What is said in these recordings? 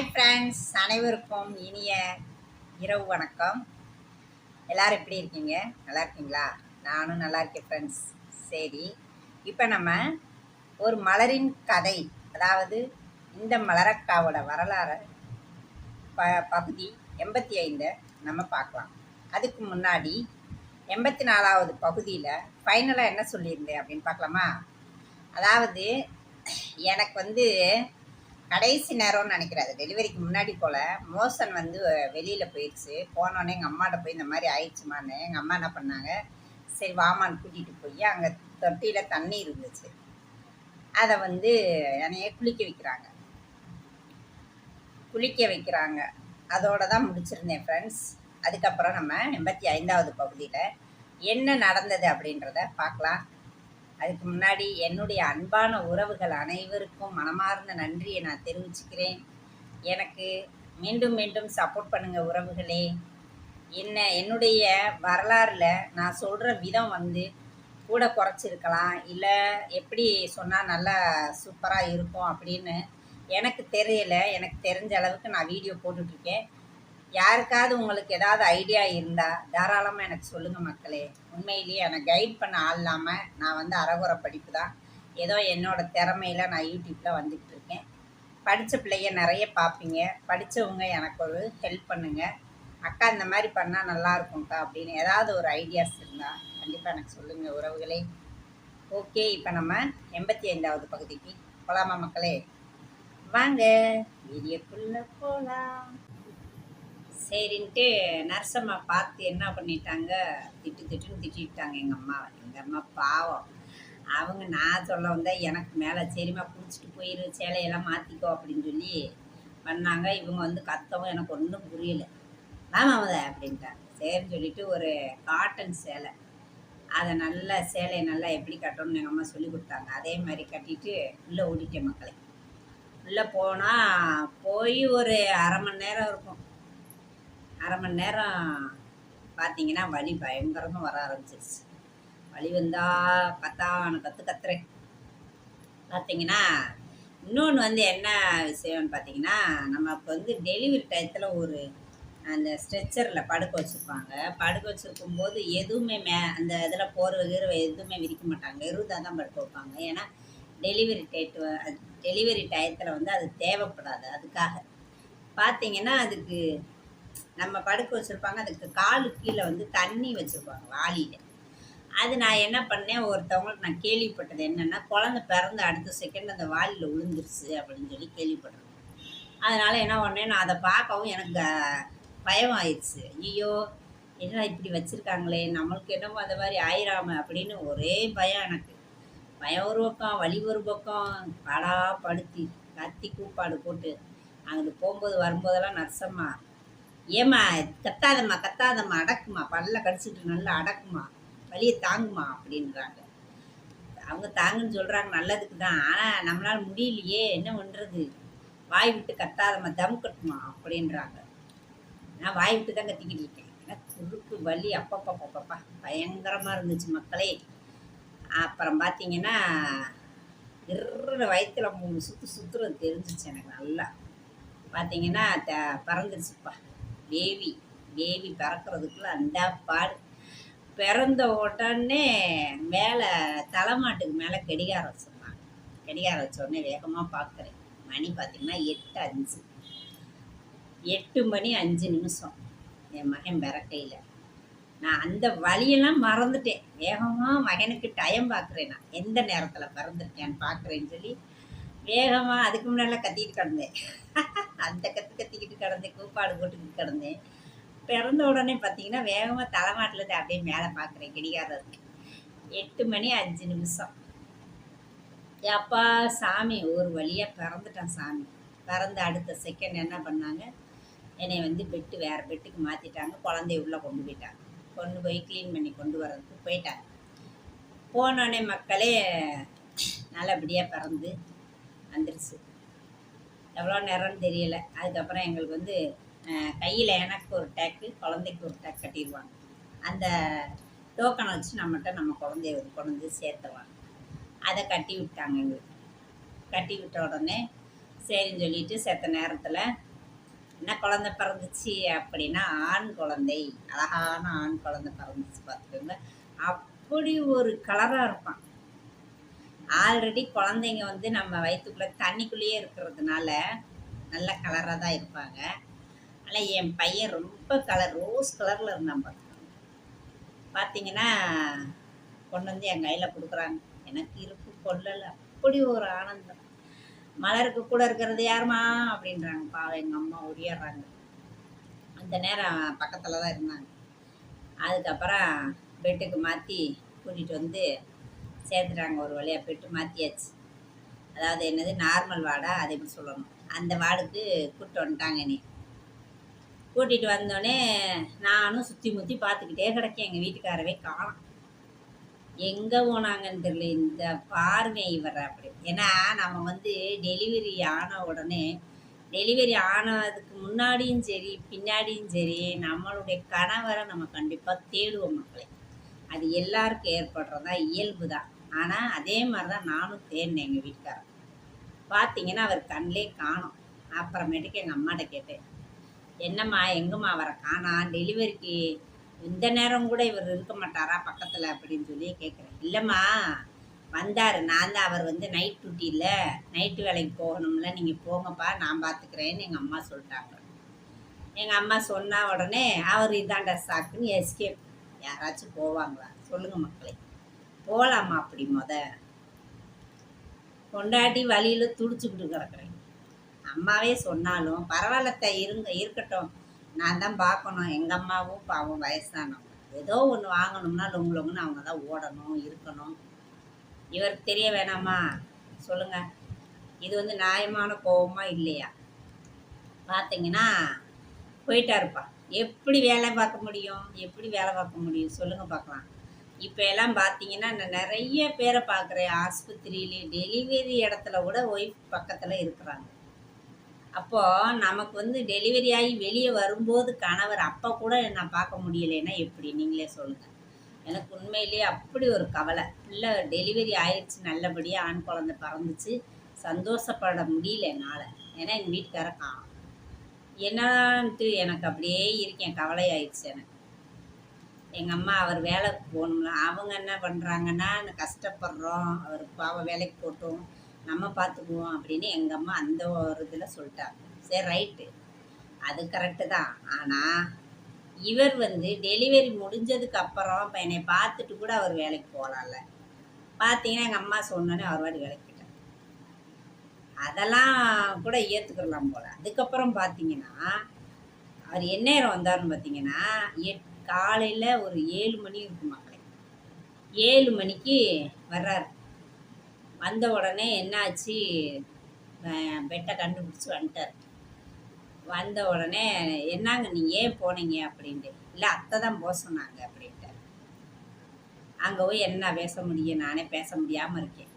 Hi friends அனைவருக்கும் இனிய இரவு வணக்கம். எல்லாரும் எப்படி இருக்கீங்க? நல்லா இருக்கீங்களா? நானும் நல்லா இருக்கேன் ஃப்ரெண்ட்ஸ் சரி இப்போ நம்ம ஒரு மலரின் கதை அதாவது இந்த மலரக்காவோட வரலாறு ப பகுதி எண்பத்தி ஐந்தை நம்ம பார்க்கலாம். அதுக்கு முன்னாடி எண்பத்தி நாலாவது பகுதியில் ஃபைனலாக என்ன சொல்லியிருந்தேன் அப்படின்னு பார்க்கலாமா? அதாவது எனக்கு வந்து கடைசி நேரம்னு நினைக்கிறாரு. டெலிவரிக்கு முன்னாடி போல் மோசன் வந்து வெளியில் போயிடுச்சு போனோடனே எங்கள் அம்மாட்ட போய் இந்த மாதிரி ஆயிடுச்சுமான்னு. எங்கள் அம்மா என்ன பண்ணாங்க? சரி வாமான்னு கூட்டிகிட்டு போய் அங்கே தொட்டியில் தண்ணி இருந்துச்சு. அதை வந்து என்னைய குளிக்க வைக்கிறாங்க. குளிக்க வைக்கிறாங்க. அதோட தான் முடிச்சிருந்தேன் ஃப்ரெண்ட்ஸ் அதுக்கப்புறம் நம்ம எண்பத்தி ஐந்தாவது பகுதியில் என்ன நடந்தது அப்படின்றத பார்க்கலாம். அதுக்கு முன்னாடி என்னுடைய அன்பான உறவுகள் அனைவருக்கும் மனமார்ந்த நன்றியை நான் தெரிவிச்சுக்கிறேன். எனக்கு மீண்டும் மீண்டும் சப்போர்ட் பண்ணுங்கள் உறவுகளே. என்ன என்னுடைய வரலாறில் நான் சொல்கிற விதம் வந்து கூட குறைச்சிருக்கலாம் இல்லை எப்படி சொன்னால் நல்லா சூப்பராக இருக்கும் அப்படின்னு எனக்கு தெரியல. எனக்கு தெரிஞ்ச அளவுக்கு நான் வீடியோ போட்டுட்ருக்கேன் யாருக்காவது உங்களுக்கு ஏதாவது ஐடியா இருந்தால் தாராளமாக எனக்கு சொல்லுங்கள் மக்களே. உண்மையிலேயே எனக்கு கைட் பண்ண ஆள் இல்லாமல் நான் வந்து அறகுறை படிப்பு தான். ஏதோ என்னோடய திறமையில நான் யூடியூப்பில் வந்துக்கிட்டு இருக்கேன். படித்த பிள்ளைங்க நிறைய பார்ப்பீங்க படித்தவங்க எனக்கு ஒரு ஹெல்ப் பண்ணுங்கள் அக்கா இந்த மாதிரி பண்ணால் நல்லாயிருக்கும்க்கா அப்படின்னு ஏதாவது ஒரு ஐடியாஸ் இருந்தால் கண்டிப்பாக எனக்கு சொல்லுங்கள் உறவுகளே. ஓகே இப்போ நம்ம எண்பத்தி ஐந்தாவது பகுதிக்கு போகலாமா மக்களே? வாங்க வீடியோக்குள்ளே போகலாம் சரின்ட்டு நர்சம்மா பார்த்து என்ன பண்ணிட்டாங்க? திட்டு திட்டுன்னு திட்டிட்டாங்க எங்கள் அம்மா. எங்கள் அம்மா பாவம். அவங்க நான் சொல்ல வந்தால் எனக்கு மேலே சரிம்மா பிடிச்சிட்டு போயிரு சேலையெல்லாம் மாற்றிக்கோ அப்படின்னு சொல்லி பண்ணாங்க. இவங்க வந்து கத்தவும் எனக்கு ஒன்றும் புரியல. ஆமாம் அப்படின்ட்டாங்க. சரின்னு சொல்லிட்டு ஒரு காட்டன் சேலை. அதை நல்லா சேலையை நல்லா எப்படி கட்டணும்னு எங்கள் அம்மா சொல்லி கொடுத்தாங்க. அதே மாதிரி கட்டிட்டு உள்ளே ஓடிட்டேன் மக்களை. உள்ளே போனால் போய் ஒரு அரை மணி நேரம் இருக்கும். அரை மணி நேரம் பார்த்தீங்கன்னா வலி பயங்கரமாக வர ஆரம்பிச்சிருச்சு. வலி வந்தால் கத்தான கற்று கத்துறேன். பார்த்தீங்கன்னா இன்னொன்று வந்து என்ன விஷயம்னு பார்த்தீங்கன்னா நமக்கு வந்து டெலிவரி டயத்தில் ஒரு அந்த ஸ்ட்ரெச்சரில் படுக்க வச்சுருப்பாங்க. படுக்க வச்சுருக்கும் போது எதுவுமே மே அந்த இதில் போகிற கீரை எதுவுமே விரிக்க மாட்டாங்க. எருதாக தான் படுக்க வைப்பாங்க. ஏன்னா டெலிவரி டேட்டு டெலிவரி டயத்தில் வந்து அது தேவைப்படாது. அதுக்காக. பார்த்தீங்கன்னா அதுக்கு நம்ம படுக்க வச்சுருப்பாங்க அதுக்கு காலு கீழே வந்து தண்ணி வச்சுருப்பாங்க வாளியில். அது நான் என்ன பண்ணேன் ஒருத்தவங்களுக்கு நான் கேள்விப்பட்டது என்னென்னா குழந்தை பிறந்த அடுத்த செகண்ட் அந்த வாளியில் விழுந்துருச்சு அப்படின்னு சொல்லி கேள்விப்பட்டிருக்கேன் அதனால் என்ன பண்ணேன் நான் அதை பார்க்கவும் எனக்கு பயம் ஆயிடுச்சு ஐயோ என்ன இப்படி வச்சுருக்காங்களே நம்மளுக்கு என்னமோ அந்த மாதிரி ஆயிராம அப்படின்னு ஒரே பயம் எனக்கு. பயம் ஒரு பக்கம் வழி ஒரு பக்கம் படா படுத்தி கத்தி கூப்பாடு போட்டு அங்கிட்டு போகும்போது வரும்போதெல்லாம் நர்சம்மா ஏம்மா கத்தாதம்மா கத்தாதம்மா அடக்குமா பல்ல கடிச்சிட்டு நல்லா அடக்குமா வலியை தாங்குமா அப்படின்றாங்க. அவங்க தாங்குன்னு சொல்கிறாங்க நல்லதுக்கு தான். ஆனால் நம்மளால் முடியலையே என்ன பண்ணுறது வாய் விட்டு கத்தாதம்மா தம் கட்டுமா அப்படின்றாங்க. நான் வாய் விட்டு தான் கத்திக்கிட்டு இருக்கேன். ஏன்னா குறுக்கு வலி அப்பப்பப்பப்பா பயங்கரமாக இருந்துச்சு மக்களே. அப்புறம் பார்த்தீங்கன்னா இரு வயிற்றுல மூணு சுற்று சுற்றுறது தெரிஞ்சிச்சு எனக்கு நல்லா. பார்த்தீங்கன்னா த பறந்துருச்சுப்பா. பேபி பேபி பிறக்கிறதுக்குள்ள அந்த பாடு. பிறந்த உடனே மேலே தலைமாட்டுக்கு மேலே கடிகாரம் வச்சுருந்தாங்க கடிகாரம் வச்சோடனே வேகமாக பார்க்குறேன் மணி பார்த்திங்கன்னா எட்டு அஞ்சு. எட்டு மணி அஞ்சு நிமிஷம். என் மகன் பிறக்கையில் நான் அந்த வழியெல்லாம் மறந்துட்டேன். வேகமாக மகனுக்கு டைம் பார்க்குறேன் நான். எந்த நேரத்தில் பிறந்திருக்கேன்னு பார்க்குறேன்னு சொல்லி வேகமாக அதுக்கு முன்னாடிலாம் கத்திக்கிட்டு கிடந்தேன். அந்த கற்று கத்திக்கிட்டு கிடந்தேன் கூப்பாடு போட்டுக்கிட்டு கிடந்தேன். பிறந்த உடனே பார்த்தீங்கன்னா வேகமாக தலைமாட்டில் அப்படியே மேலே பார்க்குறேன் கிடைக்காததுக்கு எட்டு மணி அஞ்சு நிமிஷம். அப்பா சாமி ஒரு வழியாக பிறந்துட்டான் சாமி. பிறந்த அடுத்த செகண்ட் என்ன பண்ணாங்க? என்னை வந்து பெட்டு வேறு பெட்டுக்கு மாற்றிட்டாங்க குழந்தைய உள்ளே கொண்டு போயிட்டாங்க. கொண்டு போய் க்ளீன் பண்ணி கொண்டு வர்றதுக்கு போயிட்டாங்க. போனோடனே மக்களே நல்லபடியாக பிறந்து வந்துடுச்சு எவ்வளோ நேரம்னு தெரியல. அதுக்கப்புறம் எங்களுக்கு வந்து கையில் எனக்கு ஒரு டேக்கு குழந்தைக்கு ஒரு டேக் கட்டிடுவாங்க. அந்த டோக்கனை வச்சு நம்மகிட்ட நம்ம குழந்தைய கொண்டு வந்து சேர்த்துவாங்க அதை கட்டி விட்டாங்க எங்களுக்கு. கட்டி விட்ட உடனே சரின்னு சொல்லிட்டு செத்த நேரத்தில் என்ன குழந்தை பிறந்துச்சு அப்படின்னா ஆண் குழந்தை. அழகான ஆண் குழந்தை பிறந்துச்சு பார்த்துக்கோங்க. அப்படி ஒரு கலராக இருப்பான். ஆல்ரெடி குழந்தைங்க வந்து நம்ம வயிற்றுக்குள்ளே தண்ணிக்குள்ளேயே இருக்கிறதுனால நல்ல கலராக தான் இருப்பாங்க. ஆனால் என் பையன் ரொம்ப கலர் ரோஸ் கலரில் இருந்தான் பார்த்துக்கோங்க பார்த்தீங்கன்னா கொண்டு வந்து என் கையில் கொடுக்குறாங்க. எனக்கு இருப்பு கொள்ளலை அப்படி ஒரு ஆனந்தம். மலருக்கு கூட இருக்கிறது யாருமா? அப்படின்றாங்க. பாவம் எங்கள் அம்மா ஒடியாடுறாங்க. அந்த நேரம் பக்கத்தில் தான் இருந்தாங்க. அதுக்கப்புறம் பெட்டுக்கு மாற்றி கூட்டிகிட்டு வந்து சேர்த்துட்டாங்க ஒரு வழியாக பெட்டு மாற்றியாச்சு அதாவது என்னது நார்மல் வார்டா அதை எப்படி சொல்லணும். அந்த வார்டுக்கு கூப்பிட்டு வந்துட்டாங்க நீ கூட்டிகிட்டு வந்தோடனே நானும் சுற்றி முற்றி பார்த்துக்கிட்டே கிடக்கேன் எங்கள் வீட்டுக்காரவே காணும். எங்கே போனாங்கன்னு தெரியல இந்த பார்வை இவர் அப்படி. ஏன்னா நம்ம வந்து டெலிவரி ஆன உடனே டெலிவரி ஆனதுக்கு முன்னாடியும் சரி பின்னாடியும் சரி நம்மளுடைய கணவரை நம்ம கண்டிப்பாக தேடுவோம் மக்களை. அது எல்லாருக்கும் ஏற்படுறதா? இயல்பு தான் ஆனால் அதே மாதிரி தான் நானும் தேடினேன் எங்கள் வீட்டுக்காரர். பார்த்தீங்கன்னா அவர் கண்ணிலே காணும். அப்புறமேட்டுக்கு எங்கள் அம்மாட்ட கேட்டேன். என்னம்மா எங்கம்மா அவரை காணா? டெலிவரிக்கு இந்த நேரம் கூட இவர் இருக்க மாட்டாரா பக்கத்தில்? அப்படின்னு சொல்லி கேட்குறேன் இல்லைம்மா வந்தார். நான் தான் அவர் வந்து நைட் டியூட்டியில் நைட்டு வேலைக்கு போகணும்ல. நீங்கள் போங்கப்பா நான் பார்த்துக்கிறேன்னு எங்கள் அம்மா சொல்லிட்டாங்க. எங்கள் அம்மா சொன்ன உடனே அவர் இதாண்டா சாக்குன்னு எஸ்கேப் யாராச்சும் போவாங்களா? சொல்லுங்கள் மக்களே. போகலாமா அப்படி முத? கொண்டாட்டி வழியில் துடிச்சுக்கிட்டு கிடக்குறேன். அம்மாவே சொன்னாலும் பரவாயில்லத்த இருங்க இருக்கட்டும். நான் தான் பார்க்கணும். எங்கள் அம்மாவும் பாவம் வயசானவங்க. ஏதோ ஒன்று வாங்கணும்னா லொங்கு லொங்குன்னு அவங்க தான் ஓடணும் இருக்கணும். இவருக்கு தெரிய வேணாமா? சொல்லுங்கள் இது வந்து நியாயமான கோபமா இல்லையா? பார்த்தீங்கன்னா போயிட்டாருப்பா. எப்படி வேலை பார்க்க முடியும்? எப்படி வேலை பார்க்க முடியும்? சொல்லுங்கள் பார்க்கலாம். இப்போ எல்லாம் பார்த்தீங்கன்னா நான் நிறைய பேரை பார்க்குறேன். ஆஸ்பத்திரியிலே டெலிவரி இடத்துல கூட ஒய்ஃப் பக்கத்தில் இருக்கிறாங்க. அப்போது நமக்கு வந்து டெலிவரி ஆகி வெளியே வரும்போது கணவர் அப்போ கூட நான் பார்க்க முடியலைன்னா எப்படி? நீங்களே சொல்லுங்கள் எனக்கு உண்மையிலேயே அப்படி ஒரு கவலை. பிள்ளை டெலிவரி ஆயிடுச்சு நல்லபடியாக ஆண் குழந்தை பிறந்துச்சு. சந்தோஷப்பட முடியல என்னால். ஏன்னா எங்கள் வீட்டுக்கார காணும் என்னான்ட்டு எனக்கு அப்படியே இருக்கேன் கவலையாயிடுச்சு எனக்கு. எங்கள் அம்மா அவர் வேலைக்கு போகணும்ல அவங்க என்ன பண்ணுறாங்கன்னா கஷ்டப்படுறோம் அவர் பாவம் வேலைக்கு போட்டோம் நம்ம பார்த்துக்குவோம் அப்படின்னு எங்கள் அம்மா அந்த ஒரு இதில் சொல்லிட்டாங்க. சரி ரைட்டு. அது கரெக்டு தான். ஆனால் இவர் வந்து டெலிவரி முடிஞ்சதுக்கு அப்புறம் இப்போ என்னை பார்த்துட்டு கூட அவர் வேலைக்கு போகலாம்ல. பார்த்தீங்கன்னா எங்கள் அம்மா சொன்னோன்னே அவர் வாடி வேலைக்கு அதெல்லாம் கூட ஏற்றுக்கலாம் போல். அதுக்கப்புறம் பார்த்தீங்கன்னா அவர் என்ன நேரம் வந்தார்னு பார்த்தீங்கன்னா எட் காலையில் ஒரு ஏழு மணி இருக்கும் மக்களே ஏழு மணிக்கு வர்றார். வந்த உடனே என்னாச்சு பெட்டை கண்டுபிடிச்சி வந்துட்டார். வந்த உடனே என்னங்க நீங்கள் ஏன் போனீங்க? அப்படின்ட்டு. இல்லை அத்தை தான் போக சொன்னாங்க அப்படின்ட்டு அங்கே போய் என்ன பேச முடியும்? நானே பேச முடியாமல் இருக்கேன்.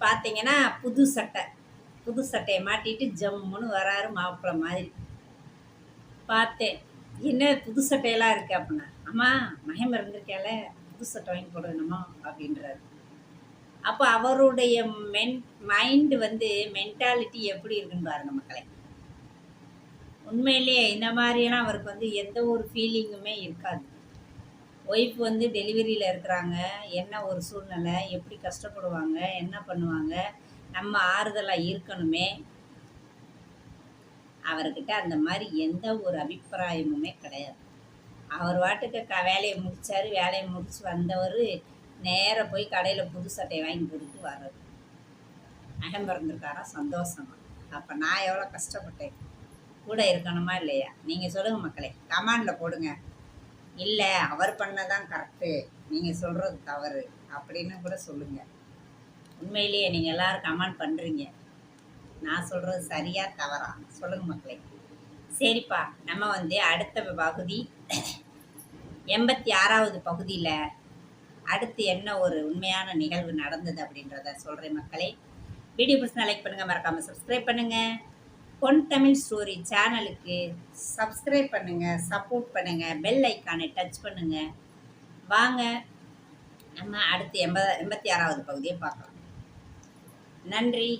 பார்த்தீங்கன்னா புது சட்டை. புது சட்டையை மாட்டிட்டு ஜம்முன்னு வராரு மாப்பிள்ளை மாதிரி. பார்த்தேன். என்ன புது சட்டையெல்லாம் இருக்குது அப்படின்னா அம்மா மகம் இருந்திருக்கேல புது சட்டை வாங்கி போடணுமா? அப்படின்றாரு. அப்போ அவருடைய மென் மைண்டு வந்து மென்டாலிட்டி எப்படி இருக்குன்னு பாருங்கள் மக்களை. உண்மையிலேயே இந்த மாதிரியெல்லாம் அவருக்கு வந்து எந்த ஒரு ஃபீலிங்குமே இருக்காது. ஒய்ஃப் வந்து டெலிவரியில் இருக்கிறாங்க. என்ன ஒரு சூழ்நிலை? எப்படி கஷ்டப்படுவாங்க? என்ன பண்ணுவாங்க? நம்ம ஆறுதலாக இருக்கணுமே. அவர்கிட்ட அந்த மாதிரி எந்த ஒரு அபிப்பிராயமுமே கிடையாது. அவர் வாட்டுக்கு க வேலையை முடித்தார் வேலையை முடித்து வந்தவர் நேராக போய் கடையில் புது சட்டையை வாங்கி போட்டுட்டு வர்றது. நகம் பிறந்திருக்காரா? சந்தோஷமா. அப்போ நான் எவ்வளோ கஷ்டப்பட்டேன். கூட இருக்கணுமா இல்லையா? நீங்கள் சொல்லுங்கள் மக்களே. கமாண்டில் போடுங்க. இல்லை அவர் பண்ணதான் கரெக்டு நீங்கள் சொல்கிறது தவறு. அப்படின்னு கூட சொல்லுங்கள் உண்மையிலேயே நீங்கள் எல்லோரும் கமெண்ட் பண்ணுறீங்க நான் சொல்கிறது சரியாக தவறா? சொல்லுங்கள் மக்களே. சரிப்பா நம்ம வந்து அடுத்த பகுதி. எண்பத்தி ஆறாவது பகுதியில் அடுத்து என்ன ஒரு உண்மையான நிகழ்வு நடந்தது அப்படின்றத சொல்கிறேன் மக்களே. வீடியோ பிடிச்சா லைக் பண்ணுங்கள் மறக்காமல் சப்ஸ்கிரைப் பண்ணுங்கள் பொன் தமிழ் ஸ்டோரி சேனலுக்கு சப்ஸ்கிரைப் பண்ணுங்கள் சப்போர்ட் பண்ணுங்கள் பெல் ஐக்கானை டச் பண்ணுங்கள் வாங்க நம்ம அடுத்து எண்பது எண்பத்தி ஆறாவது பகுதியை பார்க்கலாம். நன்றி.